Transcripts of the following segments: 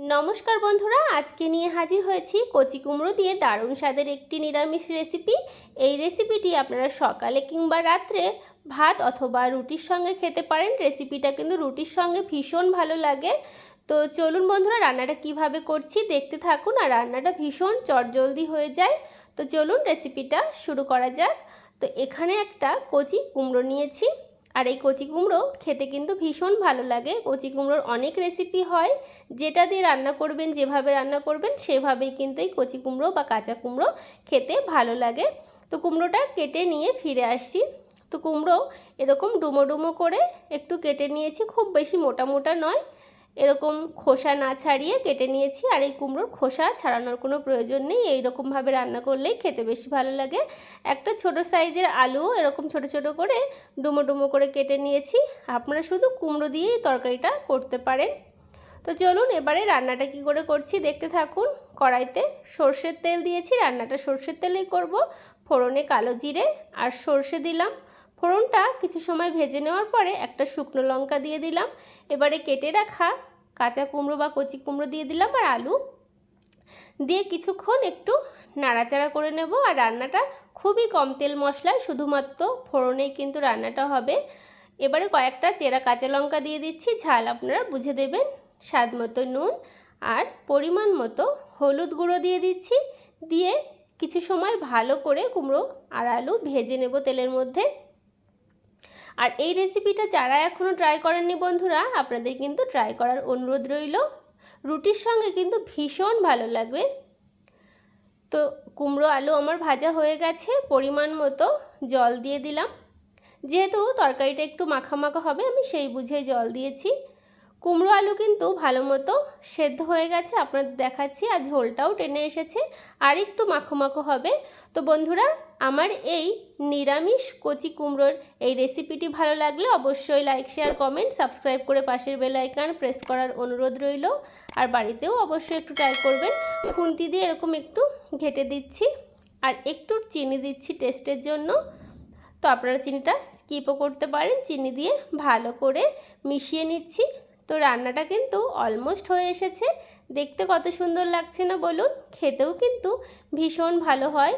নমস্কার বন্ধুরা, আজকে নিয়ে হাজির হয়েছি কচি কুমড়ো দিয়ে দারুণ স্বাদের একটি নিরামিষ রেসিপি এই রেসিপিটি আপনারা সকালে কিংবা রাত্রে ভাত অথবা রুটির সঙ্গে খেতে পারেন। রেসিপিটা কিন্তু রুটির সঙ্গে ভীষণ ভালো লাগে। তো চলুন বন্ধুরা, রান্নাটা কীভাবে করছি দেখতে থাকুন আর রান্নাটা ভীষণ চটজলদি হয়ে যায়। তো চলুন রেসিপিটা শুরু করা যাক। তো এখানে একটা কচি কুমড়ো নিয়েছি। আর এই কচি কুমড়ো খেতে কিন্তু ভীষণ ভালো লাগে। কচি কুমড়োর অনেক রেসিপি হয়, যেটা দিয়ে রান্না করবেন, যেভাবে রান্না করবেন, সেভাবেই কিন্তু এই কচি কুমড়ো বা কাঁচা কুমড়ো খেতে ভালো লাগে। তো কুমড়োটা কেটে নিয়ে ফিরে আসছি। তো কুমড়ো এরকম ডুমো ডুমো করে একটু কেটে নিয়েছি, খুব বেশি মোটা মোটা নয়। এরকম খোসা না ছাড়িয়ে কেটে নিয়েছি আর এই কুমড়োর খোসা ছাড়ানোর কোনো প্রয়োজন নেই। এইরকমভাবে রান্না করলেই খেতে বেশি ভালো লাগে। একটা ছোট সাইজের আলু এরকম ছোট ছোট করে ডুমো ডুমো করে কেটে নিয়েছি। আপনারা শুধু কুমড়ো দিয়েই তরকারিটা করতে পারেন। তো চলুন এবারে রান্নাটা কি করে করছি দেখতে থাকুন। কড়াইতে সর্ষের তেল দিয়েছি। রান্নাটা সর্ষের তেলেই করব। ফোড়নে কালো জিরে আর সর্ষে দিলাম। ফোড়নটা কিছু সময় ভেজে নেওয়ার পরে একটা শুকনো লঙ্কা দিয়ে দিলাম। এবারে কেটে রাখা কাঁচা কুমড়ো বা কচি কুমড়ো দিয়ে দিলাম আর আলু। দিয়ে কিছুক্ষণ একটু নাড়াচাড়া করে নেব আর রান্নাটা খুবই কম তেল মশলায়, শুধুমাত্র ফোড়নেই কিন্তু রান্নাটা হবে। এবারে কয়েকটা চেরা কাঁচা লঙ্কা দিয়ে দিচ্ছি, ঝাল আপনারা বুঝে দেবেন। স্বাদ মতো নুন আর পরিমাণ মতো হলুদ গুঁড়ো দিয়ে দিচ্ছি। দিয়ে কিছু সময় ভালো করে কুমড়ো আর আলু ভেজে নেব তেলের মধ্যে। আর এই রেসিপিটা যারা এখনও ট্রাই করেননি বন্ধুরা, আপনাদের কিন্তু ট্রাই করার অনুরোধ রইল। রুটির সঙ্গে কিন্তু ভীষণ ভালো লাগবে। তো কুমড়ো আলু আমার ভাজা হয়ে গেছে, পরিমাণ মতো জল দিয়ে দিলাম। যেহেতু তরকারিটা একটু মাখা মাখা হবে, আমি সেই বুঝে জল দিয়েছি। কুমড়ো আলু কিন্তু ভালো মতো সেদ্ধ হয়ে গেছে, আপনাদের দেখাচ্ছি, আর ঝোলটাও টেনে এসেছে, আর একটু মাখো মাখো হবে। তো বন্ধুরা, আমার এই নিরামিষ কচি কুমড়োর এই রেসিপিটি ভালো লাগলে অবশ্যই লাইক শেয়ার কমেন্ট সাবস্ক্রাইব করে পাশের বেল আইকন প্রেস করার অনুরোধ রইল, আর বাড়িতেও অবশ্যই একটু ট্রাই করবেন। খুন্তি দিয়ে এরকম একটু ঘেটে দিচ্ছি, আর একটু চিনি দিচ্ছি টেস্টের জন্য। তো আপনারা চিনিটা স্কিপও করতে পারেন, চিনি দিয়ে ভালো করে মিশিয়ে নিচ্ছি। তো রান্নাটা কিন্তু অলমোস্ট হয়ে এসেছে। দেখতে কত সুন্দর লাগছে না বলুন? খেতেও কিন্তু ভীষণ ভালো হয়।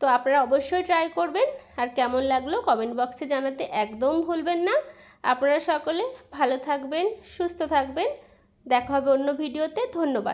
তো আপনারা অবশ্যই ট্রাই করবেন। আর কেমন লাগল কমেন্ট বক্সে জানাতে একদম ভুলবেন না। আপনারা সকলে ভালো থাকবেন, সুস্থ থাকবেন। দেখা হবে অন্য ভিডিওতে ধন্যবাদ।